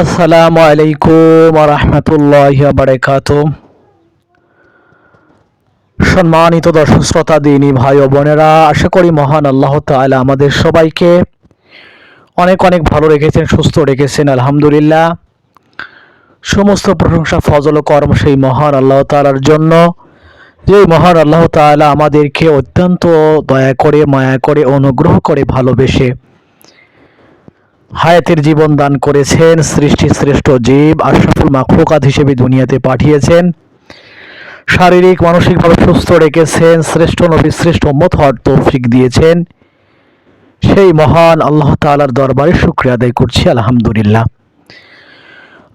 আসসালামু আলাইকুম রহমতুল্লাহ বারকাত সম্মানিত দর্শক শ্রোতা, দিনী ভাই ও বোনেরা, আশা করি মহান আল্লাহ তাআলা আমাদের সবাইকে অনেক অনেক ভালো রেখেছেন, সুস্থ রেখেছেন, আলহামদুলিল্লাহ। সমস্ত প্রশংসা, ফজল কর্ম সেই মহান আল্লাহ তাআলার জন্য। যে মহান আল্লাহ তাআলা আমাদেরকে অত্যন্ত দয়া করে, মায়া করে, অনুগ্রহ করে ভালোবেসে হায়াতের জীবন দান করেছেন সৃষ্টি শ্রেষ্ঠ জীব আশরাফুল মাখলুকাত হিসেবে দুনিয়াতে পাঠিয়েছেন। শারীরিক, মানসিকভাবে সুস্থ রেখেছেন। শ্রেষ্ঠ নবী, শ্রেষ্ঠ উম্মত হওয়ার তৌফিক দিয়েছেন। সেই মহান আল্লাহ তাআলার দরবারে শুক্রিয়া আদায় করছি, আলহামদুলিল্লাহ।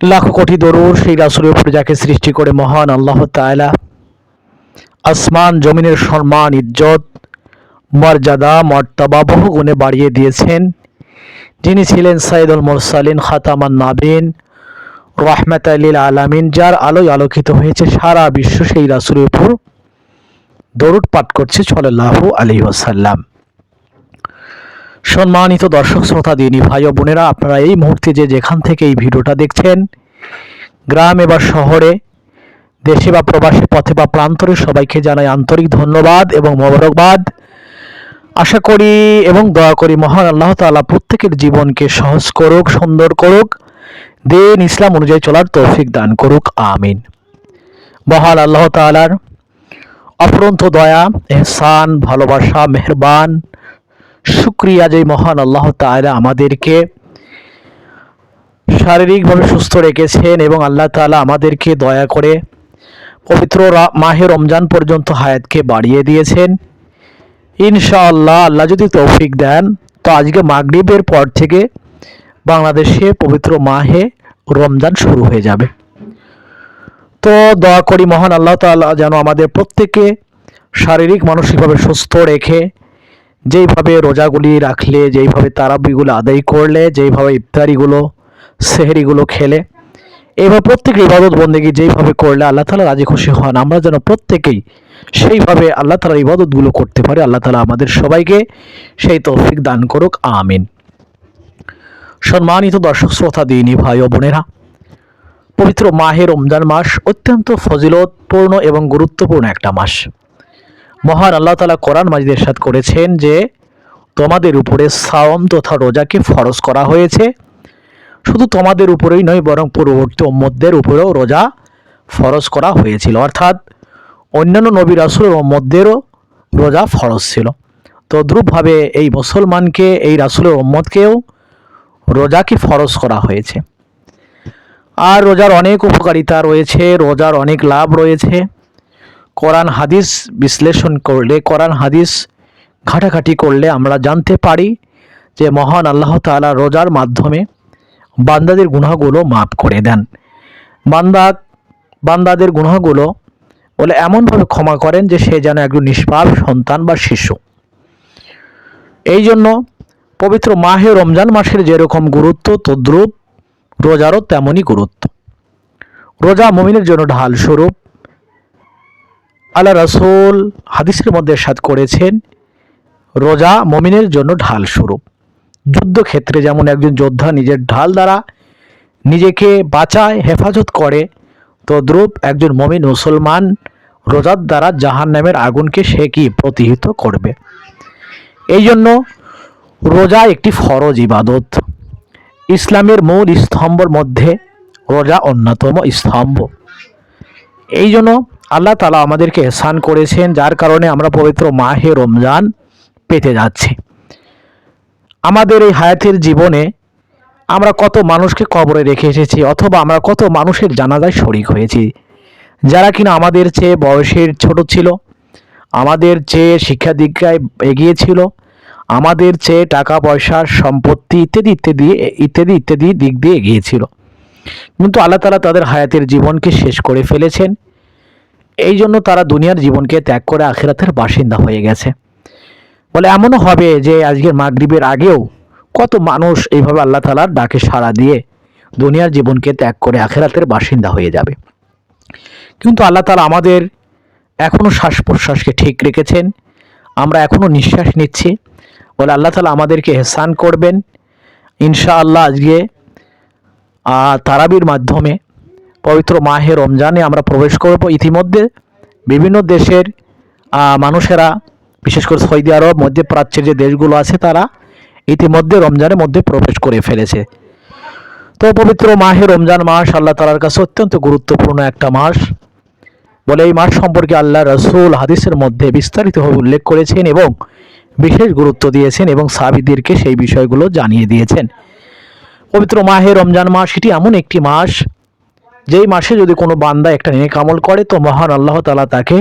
লাখো কোটি দরুর সেই রাসূলের উপর যাকে সৃষ্টি করে মহান আল্লাহ তাআলা। আসমান, জমিনের সম্মান, ইজ্জত, মর্যাদা মর্তাবা বহু গুণে বাড়িয়ে দিয়েছেন। যিনি ছিলেন সাইদুল মুরসালিন, খাতামান নাবিন, রহমাত আলীল আলামিন, যার আলোয় আলোকিত হয়েছে সারা বিশ্ব সেই রাসুলের উপর দরুদ পাঠ করছে সাল্লাল্লাহু আলী ওয়াসাল্লাম। সম্মানিত দর্শক, শ্রোতা, দিনী ভাই ও বোনেরা, আপনারা এই মুহূর্তে যে যেখান থেকে এই ভিডিওটা দেখছেন, গ্রামে বা শহরে, দেশে বা প্রবাসী, পথে বা প্রান্তরে সবাইকে জানাই আন্তরিক ধন্যবাদ এবং মোবারকবাদ। আশা করি এবং দয়া করি মহান আল্লাহ তাআলা প্রত্যেকের জীবনকে সহজ করুক, সুন্দর করুক। দিন ইসলাম অনুযায়ী চলার তৌফিক দান করুক, আমিন। মহান আল্লাহ তাআলার অপরন্ত দয়া, এহসান, ভালোবাসা, মেহরবান, শুক্রিয়া যে মহান আল্লাহ তাআলা আমাদেরকে শারীরিকভাবে সুস্থ রেখেছেন এবং আল্লাহ তাআলা আমাদেরকে দয়া করে পবিত্র মাহে রমজান পর্যন্ত হায়াতকে বাড়িয়ে দিয়েছেন। ইনশাআল্লাহ, আল্লাহ যদি তৌফিক দেন, তো আজকে মাগরিবের পর থেকে বাংলাদেশে পবিত্র মাহে রমজান শুরু হয়ে যাবে। তো দয়া করি মহান আল্লাহ তাআলা যেন আমাদের প্রত্যেকে শারীরিক, মানসিকভাবে সুস্থ রেখে, যেইভাবে রোজাগুলি রাখলে, যেইভাবে তারাবিগুলো আদায় করলে, যেইভাবে ইফতারিগুলো, সেহরিগুলো খেলে এইভাবে প্রত্যেকের ইবাদত বন্দেগী যেইভাবে করলে আল্লাহ তালা রাজি খুশি হন। আমরা যেন প্রত্যেকেই সেইভাবে আল্লাহ তালার ইবাদতগুলো করতে পারে। আল্লাহ তালা আমাদের সবাইকে সেই তৌফিক দান করুক, আমিন। সম্মানিত দর্শক, শ্রোতা, দিনী ভাই ও বোনেরা, পবিত্র মাহে রমজান মাস অত্যন্ত ফজিলতপূর্ণ এবং গুরুত্বপূর্ণ একটা মাস। মহান আল্লাহ তালা কোরআন মাজিদের এরশাদ করেছেন যে, তোমাদের উপরে সাওম তথা রোজাকে ফরজ করা হয়েছে। শুধু তোমাদের উপরেই নয়, বরং পূর্ববর্তী উম্মতদের উপরেও রোজা ফরজ করা হয়েছিল। অর্থাৎ অন্যান্য নবী রাসুলের উম্মতদেরও রোজা ফরজ ছিল। তদ্রূপভাবে এই মুসলমানকে, এই রাসুলের উম্মতকেও রোজাকে ফরজ করা হয়েছে? আর রোজার অনেক উপকারিতা রয়েছে, রোজার অনেক লাভ রয়েছে। কোরআন হাদিস বিশ্লেষণ করলে, কোরআন হাদিস ঘাটাঘাটি করলে আমরা জানতে পারি যে মহান আল্লাহ তাআলা রোজার মাধ্যমে বান্দাদের গুনাহগুলো মাফ করে দেন। বান্দা, বান্দাদের গুনাহগুলো বলে এমনভাবে ক্ষমা করেন যে সে যেন একজন নিষ্পাপ সন্তান বা শিশু। এই জন্য পবিত্র মাহে রমজান মাসের যেরকম গুরুত্ব, তদ্রুপ, রোজারও তেমনই গুরুত্ব। রোজা মমিনের জন্য ঢাল স্বরূপ। আল্লাহ রাসূল হাদিসের মধ্যে সাদ করেছেন, রোজা মমিনের জন্য ঢাল স্বরূপ। যুদ্ধক্ষেত্রে যেমন একজন যোদ্ধা নিজের ঢাল দ্বারা নিজেকে বাঁচায়, হেফাজত করে তদ্রূপ একজন মমিন মুসলমান রোজার দ্বারা জাহান নামের আগুনকে সে কি প্রতিহিত করবে? এই জন্য রোজা একটি ফরজ ইবাদত। ইসলামের মূল স্তম্ভর মধ্যে রোজা অন্যতম স্তম্ভ। এই জন্য আল্লাহ তালা আমাদেরকে এহসান করেছেন, যার কারণে আমরা পবিত্র মাহে রমজান পেতে যাচ্ছি। আমাদের এই হায়াতের জীবনে আমরা কত মানুষকে কবরে রেখে এসেছি অথবা আমরা কত মানুষের জানাজায় শরিক হয়েছি। যারা কিনা আমাদের চেয়ে বয়সের ছোট ছিল, আমাদের চেয়ে শিক্ষা দীক্ষায় এগিয়ে ছিল, আমাদের চেয়ে টাকা, পয়সা, সম্পত্তি ইত্যাদি ইত্যাদি ইত্যাদি ইত্যাদি দিক দিয়ে এগিয়েছিল কিন্তু আল্লাহ তালা তাদের হায়াতের জীবনকে শেষ করে ফেলেছেন। এই জন্য তারা দুনিয়ার জীবনকে ত্যাগ করে আখেরাতের বাসিন্দা হয়ে গেছে। বলে এমনও হবে যে আজকের মাগরিবের আগেও কত মানুষ এইভাবে আল্লাহ তালার ডাকে সাড়া দিয়ে দুনিয়ার জীবনকে ত্যাগ করে আখেরাতের বাসিন্দা হয়ে যাবে। কিন্তু আল্লাহ তালা আমাদের এখনও শ্বাস প্রশ্বাসকে ঠিক রেখেছেন, আমরা এখনও নিঃশ্বাস নিচ্ছি। বলে আল্লাহ তালা আমাদেরকে হেসান করবেন। ইনশাআল্লাহ আজকে তারাবির মাধ্যমে, পবিত্র মাহে রমজানে আমরা প্রবেশ করব। ইতিমধ্যে বিভিন্ন দেশের মানুষেরা, বিশেষ করে সৌদি আরব, মধ্যপ্রাচ্যের যে দেশগুলো আছে তারা ইতিমধ্যে রমজানের মধ্যে প্রবেশ করে ফেলেছে। তো পবিত্র মাহে রমজান মাস আল্লাহ তালার কাছে অত্যন্ত গুরুত্বপূর্ণ একটা মাস। বলে এই মাস সম্পর্কে আল্লাহ রসুল হাদিসের মধ্যে বিস্তারিতভাবে উল্লেখ করেছেন এবং বিশেষ গুরুত্ব দিয়েছেন এবং সাবিদেরকে সেই বিষয়গুলো জানিয়ে দিয়েছেন। পবিত্র মাহে রমজান মাস এটি এমন একটি মাস, যেই মাসে যদি কোনো বান্দা একটা নেক আমল করে, তো মহান আল্লাহ তালা তাকে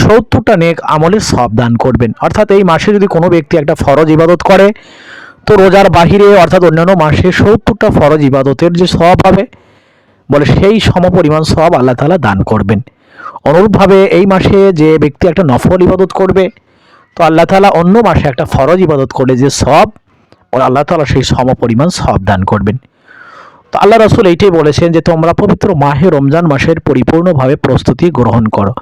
সত্তরটা নেক আমলের সব দান করবেন। অর্থাৎ এই মাসে যদি কোনো ব্যক্তি একটা ফরজ ইবাদত করে, তো রোজার বাহিরে অর্থাৎ অন্যান্য মাসে সত্তরটা ফরজ ইবাদতের যে সব হবে, বলে সেই সমপরিমাণ সব আল্লাহ তালা দান করবেন। অনুরূপভাবে এই মাসে যে ব্যক্তি একটা নফল ইবাদত করবে, তো আল্লাহ তালা অন্য মাসে একটা ফরজ ইবাদত করে যে সব ওর আল্লাহ তালা সেই সমপরিমাণ সব দান করবেন। তো আল্লাহ রসুল এইটাই বলেছেন যে, তোমরা পবিত্র মাহে রমজান মাসের পরিপূর্ণভাবে প্রস্তুতি গ্রহণ করো।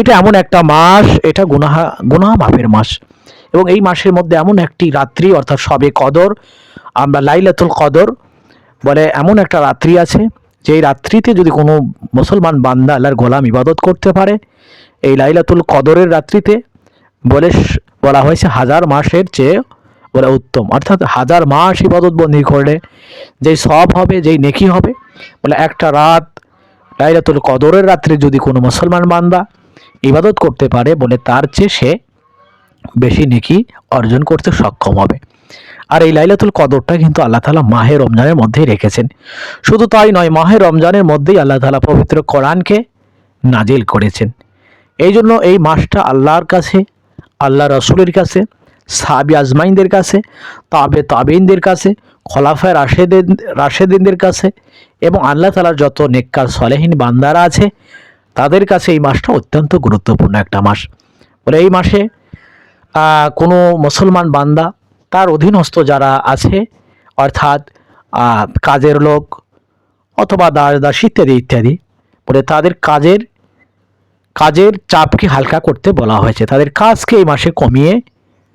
এটা এমন একটা মাস, এটা গুনাহা, গুনাহ মাপের মাস। এবং এই মাসের মধ্যে এমন একটি রাত্রি, অর্থাৎ সবে কদর, আমরা লাইলাতুল কদর বলে এমন একটা রাত্রি আছে, যে এই রাত্রিতে যদি কোনো মুসলমান বান্দা আল্লাহর গোলাম ইবাদত করতে পারে, এই লাইলাতুল কদরের রাত্রিতে বলে বলা হয়েছে হাজার মাসের চেয়ে বলে উত্তম। অর্থাৎ হাজার মাস ইবাদত বন্দি করলে যেই সব হবে, যেই নেকি হবে, বলে একটা রাত, লাইলাতুল কদরের রাত্রে যদি কোনো মুসলমান বান্দা ইবাদত করতে পারে বলে তার চেয়ে সে বেশি নেকি অর্জন করতে সক্ষম হবে। আর এই লাইলাতুল কদরটা কিন্তু আল্লাহ তালা মাহে রমজানের মধ্যেই রেখেছেন। শুধু তাই নয়, মাহে রমজানের মধ্যেই আল্লাহ তালা পবিত্র কোরআনকে নাজিল করেছেন। এই জন্য এই মাসটা আল্লাহর কাছে, আল্লাহ রসুলের কাছে সাবি আজমাইনদের কাছে, তাবে তাবিনদের কাছে, খলাফায় রাশেদিন, রাশেদিনদের কাছে এবং আল্লাহ তালার যত নেককার সলেহীন বান্দারা আছে তাদের কাছে এই মাসটা অত্যন্ত গুরুত্বপূর্ণ একটা মাস। বলে এই মাসে কোনো মুসলমান বান্দা, তার অধীনস্থ যারা আছে, অর্থাৎ কাজের লোক অথবা দাস দাস ইত্যাদি ইত্যাদি, বলে তাদের কাজের কাজের চাপকে হালকা করতে বলা হয়েছে। তাদের কাজকে এই মাসে কমিয়ে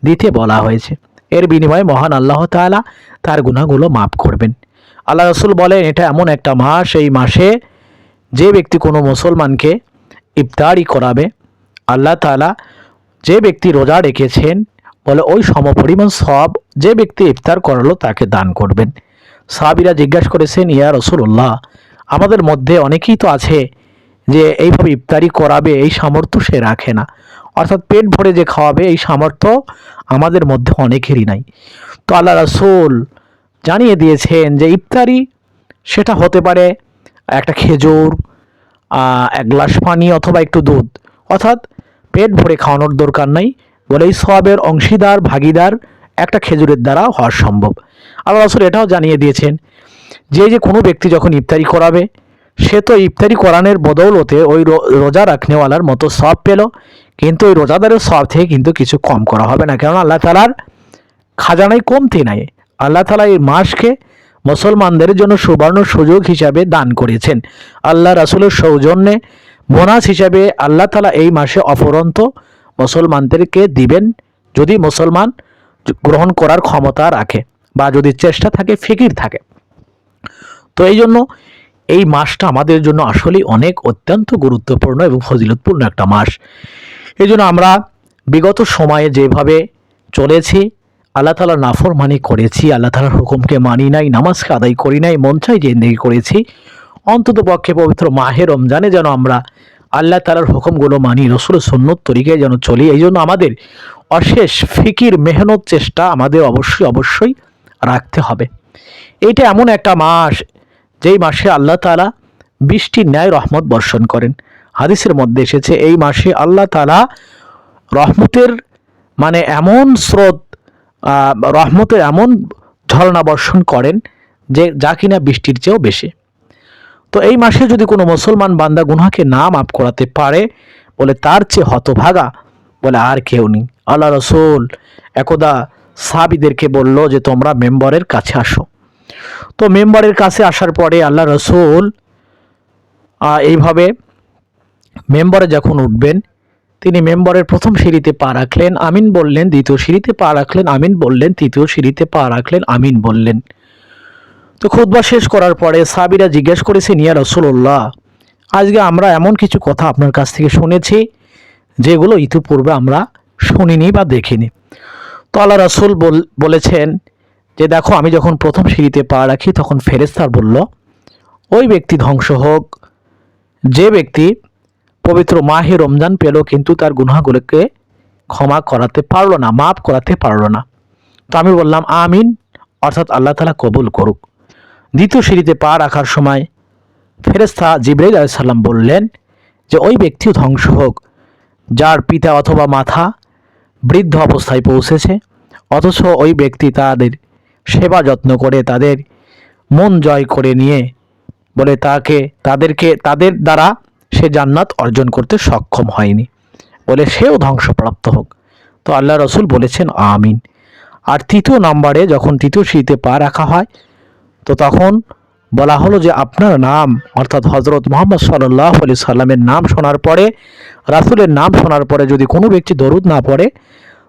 দিতে বলা হয়েছে। এর বিনিময়ে মহান আল্লাহ তাআলা তার গুণাগুলো মাফ করবেন। আল্লাহ রসুল বলেন, এটা এমন একটা মাস, এই মাসে যে ব্যক্তি কোনো মুসলমানকে ইফতারি করাবে, আল্লাহ তাআলা যে ব্যক্তি রোজা রেখেছেন, বলে ওই সমপরিমাণ সব যে ব্যক্তি ইফতার করালো তাকে দান করবেন। সাহাবিরা জিজ্ঞাসা করেছেন, ইয়া রসুল্লাহ আমাদের মধ্যে অনেকেই তো আছে যে এইভাবে ইফতারি করাবে, এই সামর্থ্য সে রাখে না। অর্থাৎ পেট ভরে যে খাওয়াবে, এই সামর্থ্য আমাদের মধ্যে অনেকেরই নাই। তো আল্লাহ রসুল জানিয়ে দিয়েছেন যে ইফতারি সেটা হতে পারে একটা খেজুর এক গ্লাস পানি অথবা একটু দুধ। অর্থাৎ পেট ভরে খাওয়ানোর দরকার নাই বলে এই সবের অংশীদার, ভাগিদার একটা খেজুরের দ্বারা হওয়া সম্ভব। আল্লাহ রসুল এটাও জানিয়ে দিয়েছেন, যে যে কোনো ব্যক্তি যখন ইফতারি করাবে, সে তো ইফতারি করানোর বদৌলতে ওই রোজা রাখনেওয়ালার মতো সব পেল। কিন্তু ওই রোজাদারের সব থেকে কিন্তু কিছু কম করা হবে না। কেননা আল্লাহ তালার খাজানায় কমতি নাই। আল্লাহ তালা এই মাসকে মুসলমানদের জন্য সুবর্ণ সুযোগ হিসাবে দান করেছেন। আল্লাহ রাসুলের সৌজন্যে বোনাস হিসাবে আল্লাহ তালা এই মাসে অফরন্ত মুসলমানদেরকে দিবেন যদি মুসলমান গ্রহণ করার ক্ষমতা রাখে বা যদি চেষ্টা থাকে, ফিকির থাকে। তো এই জন্য এই মাসটা আমাদের জন্য আসলেই অনেক অত্যন্ত গুরুত্বপূর্ণ এবং ফজিলতপূর্ণ একটা মাস। এই জন্য আমরা বিগত সময়ে যেভাবে চলেছি আল্লাহ তালার নাফরমানি করেছি, আল্লাহ তালার হুকুমকে মানি নাই, নামাজকে আদায় করি নাই, মন চাই জেন্দেগি করেছি। অন্তত পক্ষে পবিত্র মাহে রমজানে যেন আমরা আল্লাহ তালার হুকুমগুলো মানি রসুল সন্ন্যত তরিকায় যেন চলি, এই জন্য আমাদের অশেষ ফিকির, মেহনত, চেষ্টা আমাদের অবশ্যই অবশ্যই রাখতে হবে। এটা এমন একটা মাস, যেই মাসে আল্লাহ তালা বৃষ্টির ন্যায় রহমত বর্ষণ করেন। হাদিসের মধ্যে এসেছে, এই মাসে আল্লাহ তালা রহমতের মানে এমন স্রোত রহমতের এমন ঝর্ণা বর্ষণ করেন যে যা কিনা বৃষ্টির চেয়েও বেশি। তো এই মাসে যদি কোনো মুসলমান বান্দা গুনাকে না মাফ করাতে পারে, বলে তার চেয়ে হতভাগা, বলে আর কেউ নেই। আল্লাহ রসুল একদা সাহাবিদেরকে বলল যে, তোমরা মেম্বরের কাছে আসো। তো মেম্বারের কাছে আসার পরে আল্লাহ রসুল এইভাবে মেম্বারে যখন উঠবেন তিনি মেম্বারের প্রথম সিঁড়িতে পা রাখলেন, আমিন বললেন, দ্বিতীয় সিঁড়িতে পা রাখলেন, আমিন বললেন, তৃতীয় সিঁড়িতে পা রাখলেন, আমিন বললেন। তো খুতবা শেষ করার পরে সাবিরা জিজ্ঞেস করেছে, নিয়া রসুল্লাহ আজকে আমরা এমন কিছু কথা আপনার কাছ থেকে শুনেছি, যেগুলো ইতিপূর্বে আমরা শুনিনি বা দেখিনি। তো আল্লাহ রসুল বল- বলেছেন যে, দেখো, আমি যখন প্রথম সিঁড়িতে পা রাখি, তখন ফেরেস্তার বলল, ওই ব্যক্তি ধ্বংস হোক, যে ব্যক্তি পবিত্র মাহে রমজান পেল কিন্তু তার গুনাহগুলোকে ক্ষমা করাতে পারল না, মাফ করাতে পারল না। তো আমি বললাম, আমিন। অর্থাৎ আল্লাহ তালা কবুল করুক। দ্বিতীয় সিঁড়িতে পা রাখার সময় ফেরেস্তা জিব্রাইল আলাইসাল্লাম বললেন যে, ওই ব্যক্তিও ধ্বংস হোক, যার পিতা অথবা মাথা বৃদ্ধ অবস্থায় পৌঁছেছে, অথচ ওই ব্যক্তি তাদের সেবা যত্ন করে, তাদের মন জয় করে নিয়ে বলে তাকে, তাদেরকে, তাদের দ্বারা সে জান্নাত অর্জন করতে সক্ষম হয়নি। বলে সেও ধ্বংসপ্রাপ্ত হোক। তো আল্লাহ রসুল বলেছেন, আমিন। আর তৃতীয় নম্বরে যখন তৃতীয় সিঁড়িতে পা রাখা হয়, তো তখন বলা হলো যে আপনার নাম, অর্থাৎ হজরত মোহাম্মদ সাল্লাহ আলি সাল্লামের নাম শোনার পরে, রাসুলের নাম শোনার পরে যদি কোনো ব্যক্তি দরুদ না পড়ে,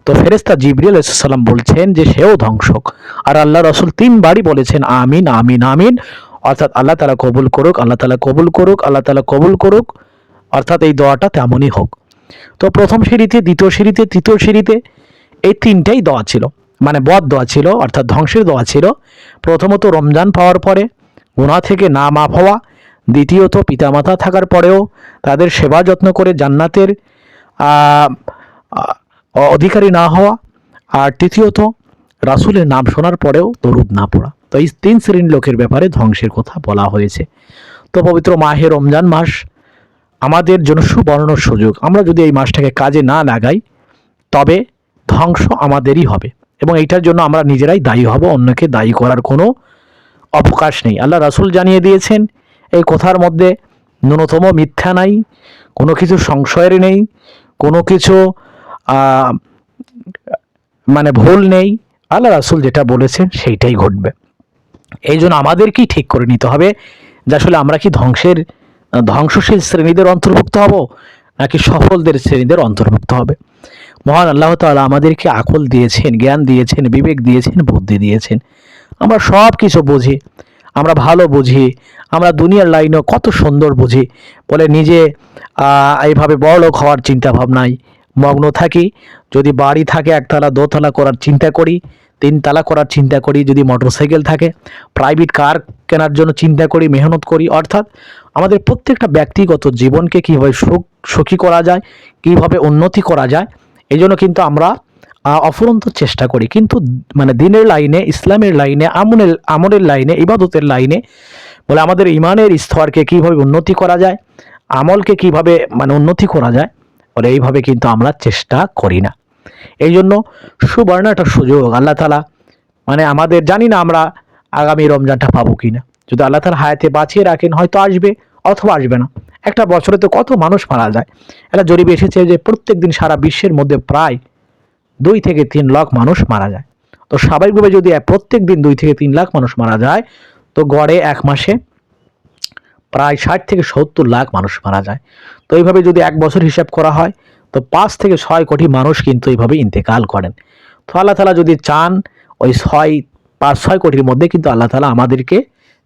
তো ফেরেস্তা জিবরিল সাল্লাম বলছেন যে সেও ধ্বংসক। আর আল্লাহ রসুল তিনবারই বলেছেন, আমিন আমিন আমিন। অর্থাৎ আল্লাহ তালা কবুল করুক, আল্লাহ তালা কবুল করুক, আল্লাহ তালা কবুল করুক, অর্থাৎ এই দোয়াটা তেমনই হোক। তো প্রথম সিঁড়িতে, দ্বিতীয় সিঁড়িতে, তৃতীয় সিঁড়িতে এই তিনটাই দোয়া ছিল। মানে বদ দোয়া ছিল, অর্থাৎ ধ্বংসের দোয়া ছিল। প্রথমত রমজান পাওয়ার পরে গুণা থেকে না মাফ হওয়া। দ্বিতীয়ত পিতামাতা থাকার পরেও তাদের সেবা যত্ন করে জান্নাতের অধিকারী না হওয়া। আর তৃতীয়ত রাসূলের নাম শোনার পরেও দরুদ না পড়া। তো এই তিন শ্রেণির লোকের ব্যাপারে ধ্বংসের কথা বলা হয়েছে। তো পবিত্র মাহে রমজান মাস, আমাদের জন্য সুবর্ণ সুযোগ। আমরা যদি এই মাসটাকে কাজে না লাগাই, তবে ধ্বংস আমাদেরই হবে এবং এইটার জন্য আমরা নিজেরাই দায়ী হব, অন্যকে দায়ী করার কোনো অবকাশ নেই। আল্লাহ রাসূল জানিয়ে দিয়েছেন, এই কথার মধ্যে ন্যূনতম মিথ্যা নাই, কোনো কিছু সংশয়ের নেই, কোনো কিছু মানে ভুল নেই। আল্লাহ রাসুল যেটা বলেছেন সেইটাই ঘটবে। এই জন্য আমাদেরকেই ঠিক করে নিতে হবে যে আসলে আমরা কি ধ্বংসের, ধ্বংসশীল শ্রেণীদের অন্তর্ভুক্ত হব নাকি সফলদের শ্রেণীদের অন্তর্ভুক্ত হবে? মহান আল্লাহ তাআলা আমাদেরকে আকল দিয়েছেন, জ্ঞান দিয়েছেন, বিবেক দিয়েছেন, বুদ্ধি দিয়েছেন। আমরা সব কিছু বুঝি, আমরা ভালো বুঝি, আমরা দুনিয়ার লাইনেও কত সুন্দর বুঝি। বলে নিজে এইভাবে বড়লোক হওয়ার চিন্তা ভাবনায় মগ্ন থাকি, যদি বাড়ি থাকে একতলা, দোতলা করার চিন্তা করি তিনতলা করার চিন্তা করি, যদি মোটরসাইকেল থাকে প্রাইভেট কার কেনার জন্য চিন্তা করি, মেহনত করি। অর্থাৎ আমাদের প্রত্যেকটা ব্যক্তিগত জীবনকে কীভাবে সুখ, সুখী করা যায়, কীভাবে উন্নতি করা যায়, এই জন্য কিন্তু আমরা অফুরন্ত চেষ্টা করি। কিন্তু মানে দিনের লাইনে, ইসলামের লাইনে, আমনের আমলের লাইনে, ইবাদতের লাইনে, বলে আমাদের ইমানের স্তরকে কীভাবে উন্নতি করা যায়, আমলকে কীভাবে মানে উন্নতি করা যায়, বলে এইভাবে কিন্তু আমরা চেষ্টা করি না। এই জন্য সুবর্ণ একটা সুযোগ আল্লাহ তালা মানে আমাদের জানি না আমরা আগামী রমজানটা পাবো কি না যদি আল্লাহ তালা হায়াতে বাঁচিয়ে রাখেন, হয়তো আসবে অথবা আসবে না। একটা বছরে তো কত মানুষ মারা যায়। এটা জরিপ এসেছে যে প্রত্যেক দিন সারা বিশ্বের মধ্যে প্রায় দুই থেকে তিন লাখ মানুষ মারা যায়। তো স্বাভাবিকভাবে যদি প্রত্যেক দিন দুই থেকে তিন লাখ মানুষ মারা যায়, তো গড়ে এক মাসে প্রায় ষাট থেকে সত্তর লাখ মানুষ মারা যায়। তো এইভাবে যদি এক বছর হিসাব করা হয় তো পাঁচ থেকে ছয় কোটি মানুষ কিন্তু এইভাবে ইন্তেকাল করেন। তো আল্লাহ তালা যদি চান, ওই ছয়, পাঁচ, ছয় কোটির মধ্যে কিন্তু আল্লাহ তালা আমাদেরকে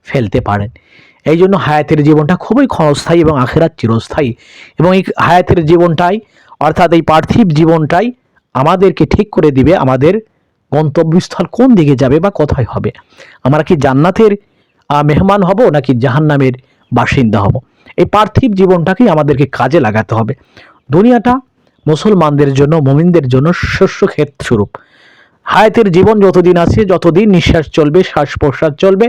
ফেলতে পারেন। এই জন্য হায়াতের জীবনটা খুবই ক্ষণস্থায়ী এবং আখেরাত চিরস্থায়ী। এবং এই হায়াতের জীবনটাই, অর্থাৎ এই পার্থিব জীবনটাই আমাদেরকে ঠিক করে দিবে আমাদের গন্তব্যস্থল কোন দিকে যাবে বা কোথায় হবে। আমরা কি জান্নাতের মেহমান হব নাকি জাহান্নামের বাসিন্দা হব? এই পার্থিব জীবনটাকেই আমাদেরকে কাজে লাগাতে হবে। দুনিয়াটা মুসলমানদের জন্য, মুমিনদের জন্য শস্য ক্ষেত স্বরূপ। হায়াতের জীবন যতদিন আছে, যতদিন নিঃশ্বাস চলবে শ্বাস প্রশ্বাস চলবে,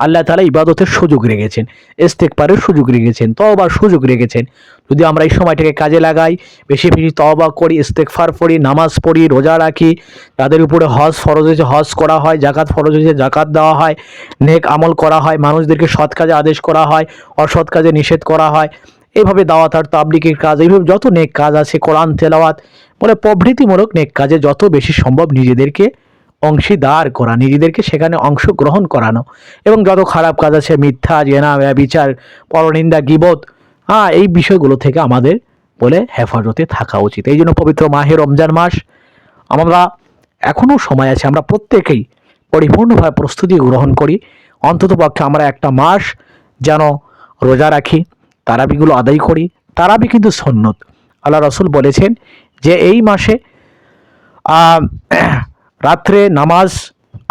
আল্লাহ তালা ইবাদতের সুযোগ রেখেছেন ইস্তেকবারের সুযোগ রেখেছেন, তওবার সুযোগ রেখেছেন। যদি আমরা এই সময়টাকে কাজে লাগাই, বেশি বেশি তওবা করি ইস্তেকফার পড়ি, নামাজ পড়ি, রোজা রাখি, তাদের উপরে হজ ফরজ হয়েছে, হজ করা হয় জাকাত ফরজ হয়েছে জাকাত দেওয়া হয়, নেক আমল করা হয়, মানুষদেরকে সৎ কাজে আদেশ করা হয়, অসৎ কাজে নিষেধ করা হয় এইভাবে দাওয়াত আর তাবলিকের কাজ, এইভাবে যত নেক কাজ আছে, কোরআন, তেলাওয়াত বলে প্রভৃতিমূলক নেক কাজে যত বেশি সম্ভব নিজেদেরকে অংশীদার করা, নিজেদেরকে সেখানে অংশগ্রহণ করানো। এবং যত খারাপ কাজ আছে, মিথ্যা, জেনা বিচার পরনিন্দা, গিবত হ্যাঁ এই বিষয়গুলো থেকে আমাদের বলে হেফাজতে থাকা উচিত। এই জন্য পবিত্র মাহে রমজান মাস, আমরা এখনও সময় আছে, আমরা প্রত্যেকেই পরিপূর্ণভাবে প্রস্তুতি গ্রহণ করি। অন্তত পক্ষে আমরা একটা মাস যেন রোজা রাখি। তারাবিগুলো আদায় করি। তারাবি কিন্তু সন্ন্যত আল্লাহ রসুল বলেছেন যে এই মাসে রাত্রে নামাজ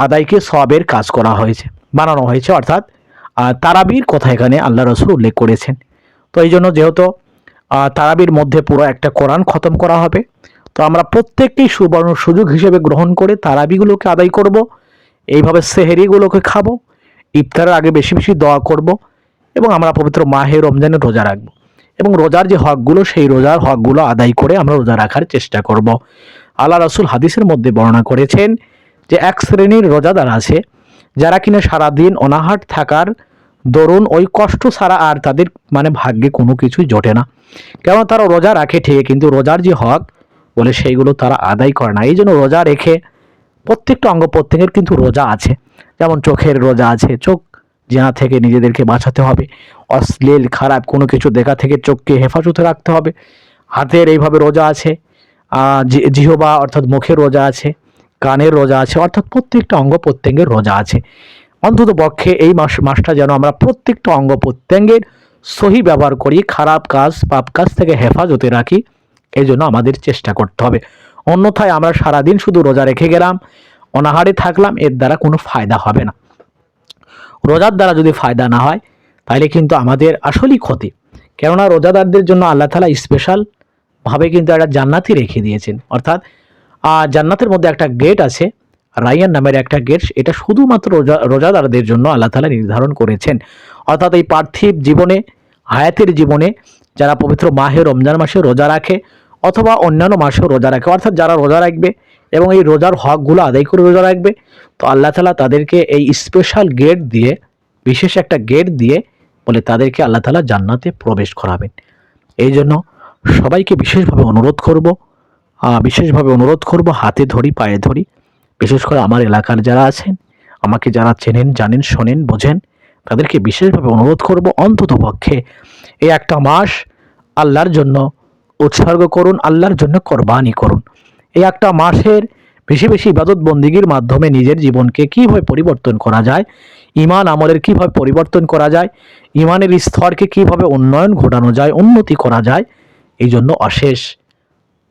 আদায়কে সবের কাজ করা হয়েছে, বানানো হয়েছে অর্থাৎ তারাবির কথা এখানে আল্লাহ রসুল উল্লেখ করেছেন। তো এই জন্য যেহেতু তারাবির মধ্যে পুরো একটা কোরআন খতম করা হবে, তো আমরা প্রত্যেককেই সুবর্ণ সুযোগ হিসেবে গ্রহণ করে তারাবিগুলোকে আদায় করব, এইভাবে সেহেরিগুলোকে খাব, ইফতারের আগে বেশি বেশি দোয়া করব এবং আমরা পবিত্র মাহে রমজানে রোজা রাখব। এবং রোজার যে হকগুলো, সেই রোজার হকগুলো আদায় করে আমরা রোজা রাখার চেষ্টা করব। আল্লাহ রসুল হাদিসের মধ্যে বর্ণনা করেছেন যে, এক শ্রেণির রোজাদার আছে, যারা কিনা সারাদিন অনাহাট থাকার দরুন ওই কষ্ট ছাড়া আর তাদের মানে ভাগ্যে কোনো কিছুই জোটে না। কেন তারা রোজা রাখে ঠিকই, কিন্তু রোজার যে হক বলে সেইগুলো তারা আদায় করে না। এই জন্য রোজা রেখে প্রত্যেকটা অঙ্গ প্রত্যঙ্গের কিন্তু রোজা আছে। যেমন চোখের রোজা আছে, চোখ জেনা থেকে নিজেদেরকে বাঁচাতে হবে। অশ্লীল, খারাপ কোনো কিছু দেখা থেকে চোখকে হেফাজতে রাখতে হবে। হাতের এইভাবে রোজা আছে জিহবা অর্থাৎ মুখের রোজা আছে, কানের রোজা আছে, অর্থাৎ প্রত্যেকটা অঙ্গ প্রত্যঙ্গের রোজা আছে। অন্তত পক্ষে এই মাস, মাসটা যেন আমরা প্রত্যেকটা অঙ্গ প্রত্যঙ্গের সহি ব্যবহার করি, খারাপ কাজ, পাপ কাজ থেকে হেফাজতে রাখি, এই জন্য আমাদের চেষ্টা করতে হবে। অন্যথায় আমরা সারাদিন শুধু রোজা রেখে গেলাম, অনাহারে থাকলাম, এর দ্বারা কোনো ফায়দা হবে না। রোজার দ্বারা যদি ফায়দা না হয়, তাহলে কিন্তু আমাদের আসলেই ক্ষতি। কেননা রোজাদারদের জন্য আল্লাহ তালা স্পেশাল ভাবে কিন্তু একটা জান্নাতি রেখে দিয়েছেন। অর্থাৎ জান্নাতের মধ্যে একটা গেট আছে রায়ান নামের একটা গেট এটা শুধুমাত্র রোজা, রোজাদারদের জন্য আল্লাহ তালা নির্ধারণ করেছেন। অর্থাৎ এই পার্থিব জীবনে, হায়াতের জীবনে যারা পবিত্র মাহে রমজান মাসে রোজা রাখে, অথবা অন্যান্য মাসেও রোজা রাখে, অর্থাৎ যারা রোজা রাখবে এবং এই রোজার হকগুলো আদায় করে রোজা রাখবে। তো আল্লাহ তালা তাদেরকে এই স্পেশাল গেট দিয়ে, বিশেষ একটা গেট দিয়ে বলে তাদেরকে আল্লাহ তালা জান্নাতে প্রবেশ করাবেন। এই জন্য সবাইকে বিশেষভাবে অনুরোধ করব বিশেষভাবে অনুরোধ করব, হাতে ধরি, পায়ে ধরি। বিশেষ করে আমার এলাকার যারা আছেন, আমাকে যারা চেনেন, জানেন, শোনেন, বোঝেন, তাদেরকে বিশেষভাবে অনুরোধ করব অন্তত পক্ষে এই একটা মাস আল্লাহর জন্য উৎসর্গ করুন, আল্লাহর জন্য কোরবানি করুন। এই একটা মাসের বেশি বেশি ইবাদত বন্দিগির মাধ্যমে নিজের জীবনকে কীভাবে পরিবর্তন করা যায় ইমান আমলের কীভাবে পরিবর্তন করা যায় ইমানের স্তরকে কীভাবে উন্নয়ন ঘটানো যায়, উন্নতি করা যায়, এই জন্য অশেষ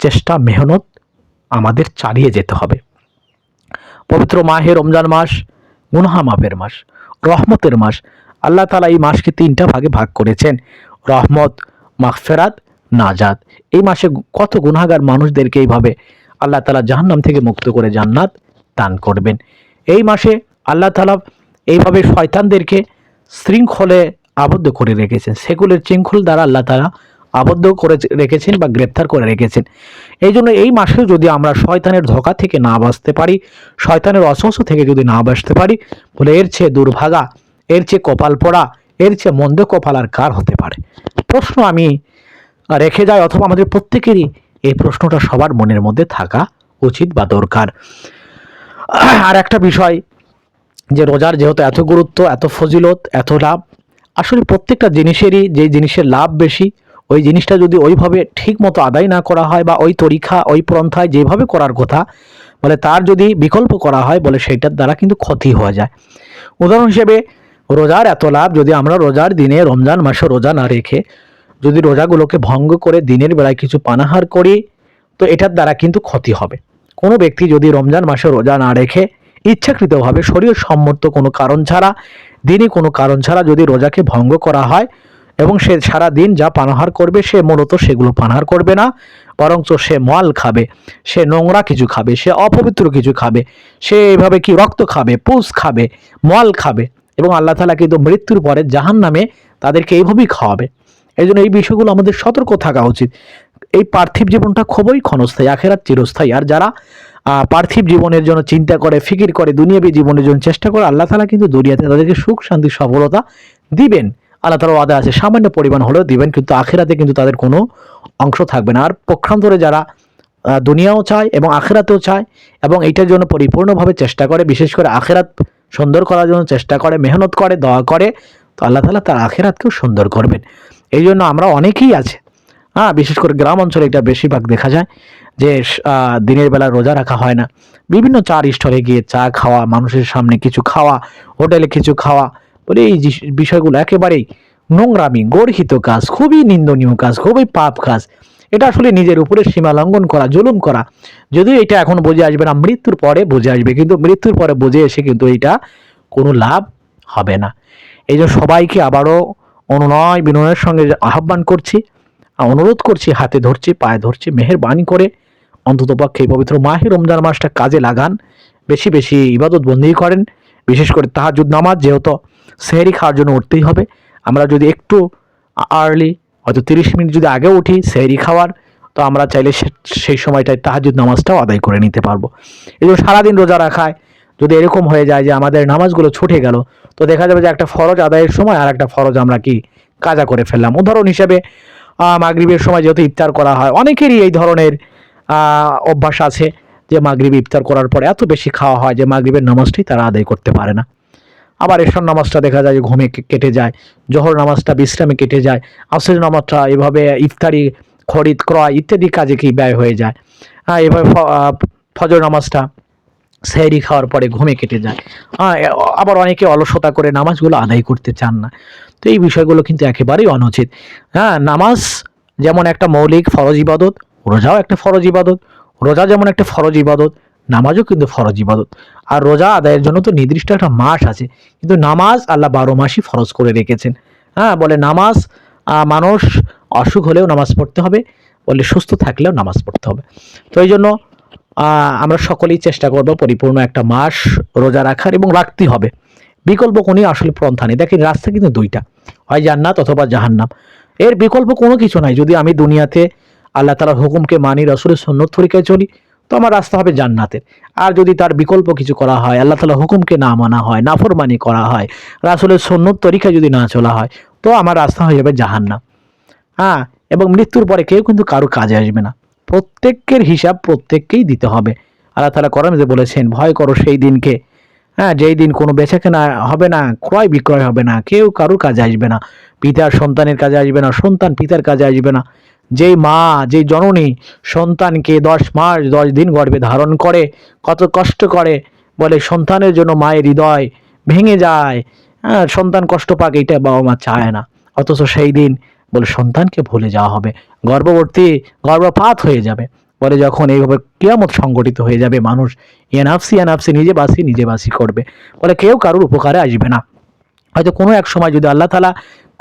চেষ্টা, মেহনত আমাদের চালিয়ে যেতে হবে। পবিত্র মাহে রমজান মাস, গুনহা মাপের মাস, রহমতের মাস, আল্লাহ তালা এই মাসকে তিনটা ভাগে ভাগ করেছেন, রহমত, মাগফেরাত নাজাদ এই মাসে কত গুনাহগার মানুষদেরকে এইভাবে আল্লাহ তালা জাহান্নাম থেকে মুক্ত করে জান্নাত দান করবেন। এই মাসে আল্লাহ তালা এইভাবে শয়তানদেরকে শৃঙ্খলে আবদ্ধ করে রেখেছেন। সেগুলোর শৃঙ্খল দ্বারা আল্লাহ তালা আবদ্ধ করে রেখেছেন বা গ্রেপ্তার করে রেখেছেন। এই জন্য এই মাসেও যদি আমরা শয়তানের ধোকা থেকে না বাঁচতে পারি, শয়তানের অসংস থেকে যদি না বাঁচতে পারি, বলে এর চেয়ে দুর্ভাগা, এর চেয়ে কপাল পড়া, এর চেয়ে মন্দ কপাল আর কার হতে পারে? প্রশ্ন আমি রেখে যাই অথবা আমাদের প্রত্যেকেরই এই প্রশ্নটা সবার মনের মধ্যে থাকা উচিত বা দরকার। আর একটা বিষয় যে রোজার যেহেতু এত গুরুত্ব, এত ফজিলত, এত লাভ, আসলে প্রত্যেকটা জিনিসেরই যে জিনিসের লাভ বেশি, ওই জিনিসটা যদি ওইভাবে ঠিক মতো আদায় না করা হয় বা ওই তরিকা ওই পন্থায় যেভাবে করার কথা, বলে তার যদি বিকল্প করা হয়, বলে সেইটার দ্বারা কিন্তু ক্ষতি হয়ে যায়। উদাহরণ হিসেবে, রোজার এত লাভ, যদি আমরা রোজার দিনে রমজান মাসে রোজা না রেখে যদি রোজাগুলোকে ভঙ্গ করে দিনের বেলায় কিছু পানাহার করি, তো এটার দ্বারা কিন্তু ক্ষতি হবে। কোনো ব্যক্তি যদি রমজান মাসে রোজা না রেখে ইচ্ছাকৃতভাবে শরীর সম্মত কোনো কারণ ছাড়া, দিনই কোনো কারণ ছাড়া যদি রোজাকে ভঙ্গ করা হয় এবং সে সারা দিন যা পানাহার করবে, সে মূলত সেগুলো পানাহার করবে না, বরঞ্চ সে মল খাবে, সে নোংরা কিছু খাবে, সে অপবিত্র কিছু খাবে, সে এইভাবে কি রক্ত খাবে, পুষ খাবে মল খাবে এবং আল্লাহ তালা কিন্তু মৃত্যুর পরে জাহান নামে তাদেরকে এইভাবেই খাওয়াবে। এই জন্য এই বিষয়গুলো আমাদের সতর্ক থাকা উচিত। এই পার্থিব জীবনটা খুবই ক্ষণস্থায়ী, আখেরাত চিরস্থায়ী। আর যারা পার্থিব জীবনের জন্য চিন্তা করে, ফিকির করে, দুনিয়াবী জীবনের জন্য চেষ্টা করে, আল্লাহ তালা কিন্তু দুনিয়াতে তাদেরকে সুখ, শান্তি, সফলতা দিবেন। আল্লাহ তালা ওয়াদা আছে, সামান্য পরিমাণ হলেও দিবেন, কিন্তু আখেরাতে কিন্তু তাদের কোনো অংশ থাকবে না। আর পক্ষান্তরে যারা দুনিয়াও চায় এবং আখেরাতেও চায় এবং এইটার জন্য পরিপূর্ণভাবে চেষ্টা করে, বিশেষ করে আখেরাত সুন্দর করার জন্য চেষ্টা করে, মেহনত করে, দোয়া করে, তো আল্লাহ তালা তার আখেরাতকেও সুন্দর করবেন। এই জন্য আমরা অনেকেই আছে। হ্যাঁ বিশেষ করে গ্রাম অঞ্চলে এটা বেশিরভাগ দেখা যায় যে দিনের বেলা রোজা রাখা হয় না। বিভিন্ন চার স্টলে গিয়ে চা খাওয়া, মানুষের সামনে কিছু খাওয়া, হোটেলে কিছু খাওয়া, বলে এই বিষয়গুলো একেবারেই নোংরামি, গর্হিত কাজ, খুবই নিন্দনীয় কাজ, খুবই পাপ কাজ। এটা আসলে নিজের উপরে সীমা লঙ্ঘন করা, জুলুম করা। যদিও এটা এখন বুঝে আসবে না, মৃত্যুর পরে বুঝে আসবে, কিন্তু মৃত্যুর পরে বুঝে এসে কিন্তু এটা কোনো লাভ হবে না। এই সবাইকে আবারও অনুনয় বিনয়ের সঙ্গে আহ্বান করছি অনুরোধ করছি, হাতে ধরছি, পায়ে ধরছি, মেহেরবানি করে অন্তত পক্ষে এই পবিত্র মাহে রমজান মাসটা কাজে লাগান। বেশি বেশি ইবাদত বন্দি করেন। বিশেষ করে তাহাজুদ নামাজ যেহেতু সেহরি খাওয়ার জন্য উঠতেই হবে। আমরা যদি একটু আর্লি হয়তো তিরিশ মিনিট যদি আগে উঠি সেহরি খাওয়ার, তো আমরা চাইলে সেই সময়টায় তাহাজুদ নামাজটাও আদায় করে নিতে পারব। এই জন্য সারাদিন রোজা রাখায় যদি এরকম হয়ে যায় যে আমাদের নামাজগুলো ছুটে গেল, তো দেখা যাবে যে একটা ফরজ আদায়ের সময় আর একটা ফরজ আমরা কি কাজা করে ফেললাম। উদাহরণ হিসেবে মাগরিবের সময় যেহেতু ইফতার করা হয়, অনেকেরই এই ধরনের অভ্যাস আছে যে মাগরিব ইফতার করার পরে এত বেশি খাওয়া হয় যে মাগরিবের নামাজটাই তারা আদায় করতে পারে না। আবার এশার নামাজটা দেখা যায় যে ঘুমে কেটে যায়, জহর নামাজটা বিশ্রামে কেটে যায় আসর নামাজটা এভাবে ইফতারি, খরিদ, ক্রয় ইত্যাদি কাজে কি ব্যয় হয়ে যায়। হ্যাঁ এভাবে ফজর নামাজটা সেহরি খাওয়ার পরে ঘুমে কেটে যায়। আবার অনেকে অলসতা করে নামাজগুলো আদায় করতে চান না। তো এই বিষয়গুলো কিন্তু একেবারেই অনুচিত। হ্যাঁ নামাজ যেমন একটা মৌলিক ফরজ ইবাদত, রোজাও একটা ফরজ ইবাদত, রোজা যেমন একটা ফরজ ইবাদত, নামাজও কিন্তু ফরজ ইবাদত। আর রোজা আদায়ের জন্য তো নির্দিষ্ট একটা মাস আছে। কিন্তু নামাজ আল্লাহ বারো মাসই ফরজ করে রেখেছেন। হ্যাঁ বলে নামাজ মানুষ অসুখ হলেও নামাজ পড়তে হবে, বলে সুস্থ থাকলেও নামাজ পড়তে হবে। তো এই জন্য আমরা সকলেই চেষ্টা করব পরিপূর্ণ একটা মাস রোজা রাখার এবং রাখতেই হবে। বিকল্প কোনো আসলে পন্থা নেই। দেখেন, রাস্তা কিন্তু দুইটা। হয় জান্নাত অথবা জাহান্নাম। এর বিকল্প কোনো কিছু নাই। যদি আমি দুনিয়াতে আল্লাহ তালার হুকুমকে মানি, রসুলের সন্ন্যত তরিকায় চলি, তো আমার রাস্তা হবে জান্নাতের। আর যদি তার বিকল্প কিছু করা হয়, আল্লাহ তালা হুকুমকে না মানা হয়, নাফরমানি করা হয়, রাসুলের সন্ন্যত তরিকায় যদি না চলা হয়, তো আমার রাস্তা হয়ে যাবে জাহান্নাম। হ্যাঁ এবং মৃত্যুর পরে কেউ কিন্তু কারও কাজে আসবে না। প্রত্যেকের হিসাব প্রত্যেককেই দিতে হবে। আল্লাহ তালা করেন যে বলেছেন, ভয় করো সেই দিনকে। হ্যাঁ যেই দিন কোনো বেচা কেনা হবে না, ক্রয় বিক্রয় হবে না, কেউ কারোর কাজে আসবে না। পিতার সন্তানের কাজে আসবে না, সন্তান পিতার কাজে আসবে না। যেই মা, যেই জননী সন্তানকে দশ মাস, দশ দিন গর্ভে ধারণ করে, কত কষ্ট করে, বলে সন্তানের জন্য মায়ের হৃদয় ভেঙে যায়। হ্যাঁ সন্তান কষ্ট পাক এটা বাবা মা চায় না। অথচ সেই দিন বলে সন্তানকে ভুলে যাওয়া হবে। গর্ভবর্তী গর্ভপাত হয়ে যাবে। বলে যখন এইভাবে কিয়ামত সংগঠিত হয়ে যাবে, মানুষ ইয়ানাফসি ইয়ানাফসি, নিজে বাসি নিজে বাসি করবে। বলে কেউ কারোর উপকারে আসবে না। হয়তো কোনো এক সময় যদি আল্লাহ তালা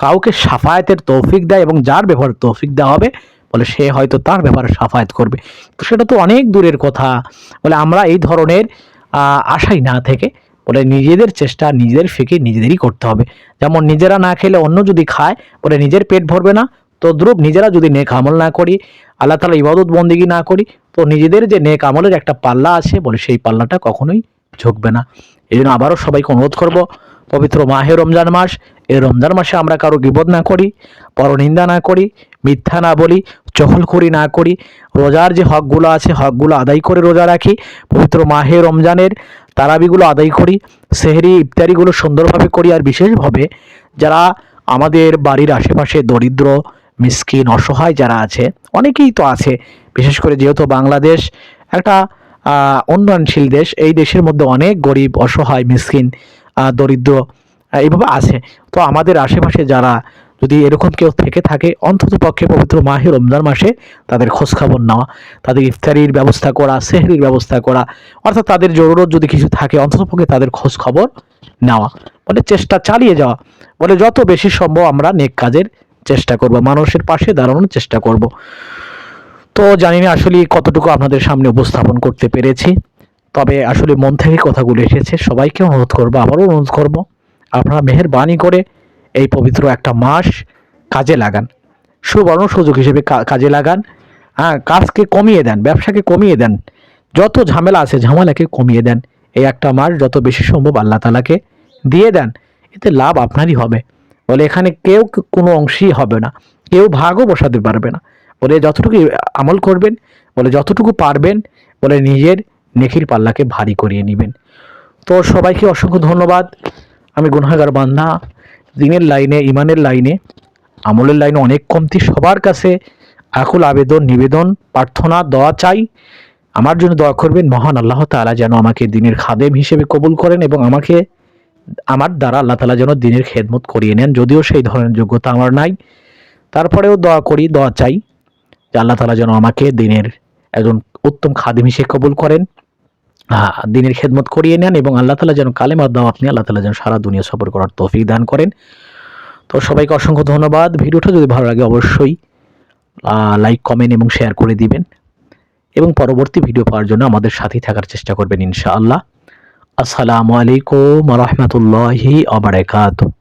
কাউকে সাফায়াতের তৌফিক দেয় এবং যার ব্যাপারে তৌফিক দেওয়া হবে, বলে সে হয়তো তার ব্যাপারে সাফায়াত করবে। তো সেটা তো অনেক দূরের কথা। বলে আমরা এই ধরনের আশাই না থেকে বলে নিজেদের চেষ্টা নিজেদের ফিকির নিজেদেরই করতে হবে। যেমন নিজেরা না খেলে অন্য যদি খায়, বলে নিজের পেট ভরবে না তো দ্রুপ নিজেরা যদি নেক আমল না করি, আল্লাহ তালা ইবাদত বন্দিগি না করি, তো নিজেদের যে নেক আমলের একটা পাল্লা আছে, বলে সেই পাল্লাটা কখনোই ঝুঁকবে না। এই জন্য আবারও সবাইকে অনুরোধ করব, পবিত্র মাহে রমজান মাস, এই রমজান মাসে আমরা কারও বিপদ না করি, পরনিন্দা না করি মিথ্যা না বলি চহলখড়ি না করি, রোজার যে হকগুলো আছে, হকগুলো আদায় করে রোজা রাখি, পবিত্র মাহে রমজানের তারাবিগুলো আদায় করি, সেহরি ইফতারিগুলো সুন্দরভাবে করি, আর বিশেষভাবে যারা আমাদের বাড়ির আশেপাশে দরিদ্র, মিসকিন, অসহায় যারা আছে, অনেকেই তো আছে, বিশেষ করে যেহেতু বাংলাদেশ একটা উন্নয়নশীল দেশ, এই দেশের মধ্যে অনেক গরিব, অসহায়, মিসকিন দরিদ্র এইভাবে আছে। তো আমাদের আশেপাশে যারা যদি এরকম কেউ থেকে থাকে, অন্তত পক্ষে পবিত্র মাহে রমজান মাসে তাদের খোঁজখবর নেওয়া, তাদের ইফতারির ব্যবস্থা করা, সেহরির ব্যবস্থা করা, অর্থাৎ তাদের জরুরত যদি কিছু থাকে, অন্তত পক্ষে তাদের খোঁজ খবর নেওয়া। বলে চেষ্টা চালিয়ে যাওয়া। বলে যত বেশি সম্ভব আমরা নেক কাজের চেষ্টা করব, মানুষের পাশে দাঁড়ানোর চেষ্টা করব। তো জানি না আসলে কতটুকু আপনাদের সামনে উপস্থাপন করতে পেরেছি, তবে আসলে মন থেকে কথাগুলো এসেছে। সবাইকে অনুরোধ করব, আবারও অনুরোধ করব, আপনারা মেহেরবানি করে এই পবিত্র একটা মাস কাজে লাগান। সুবর্ণ সুযোগ হিসেবে কাজে লাগান। হ্যাঁ কাজকে কমিয়ে দেন, ব্যবসাকে কমিয়ে দেন। যত ঝামেলা আছে, ঝামেলাকে কমিয়ে দেন। এই একটা মাস যত বেশি সম্ভব আল্লাহ তালাকে দিয়ে দেন। এতে লাভ আপনারই হবে। বলে এখানে কেউ কোনো অংশই হবে না। কেউ ভাগও বসাতে পারবে না। বলে যতটুকু আমল করবেন, বলে যতটুকু পারবেন, বলে নিজের নেখির পাল্লাকে ভারী করিয়ে নেবেন। তো সবাইকে অসংখ্য ধন্যবাদ। আমি গুনাগার বান্ধা দিনের লাইনে, ইমানের লাইনে, আমলের লাইনে অনেক কমতি সবার কাছে। আকুল আবেদন, নিবেদন, প্রার্থনা, দোয়া চাই। আমার জন্য দোয়া করবেন মহান আল্লাহ তাআলা যেন আমাকে দিনের খাদেম হিসেবে কবুল করেন এবং আমাকে আমার দ্বারা আল্লাহ তালা যেন দিনের খেদমত করিয়ে নেন। যদিও সেই ধরনের যোগ্যতা আমার নাই। তারপরেও দোয়া করি, দোয়া চাই যে আল্লাহ তালা যেন আমাকে দিনের একজন উত্তম খাদেম হিসেবে কবুল করেন। দিনের খেদমত করিয়ে নেন এবং আল্লাহ তালা যেন কালেমার দাওয়াত নিয়ে আল্লাহ তালা যেন সারা দুনিয়া সফর করার তৌফিক দান করেন। তো সবাইকে অসংখ্য ধন্যবাদ। ভিডিওটা যদি ভালো লাগে অবশ্যই লাইক কমেন্ট এবং শেয়ার করে দিবেন এবং পরবর্তী ভিডিও পাওয়ার জন্য আমাদের সাথেই থাকার চেষ্টা করবেন ইনশাআল্লাহ। আসসালামু আলাইকুম রহমতুল্লাহি আবরাকাতুহ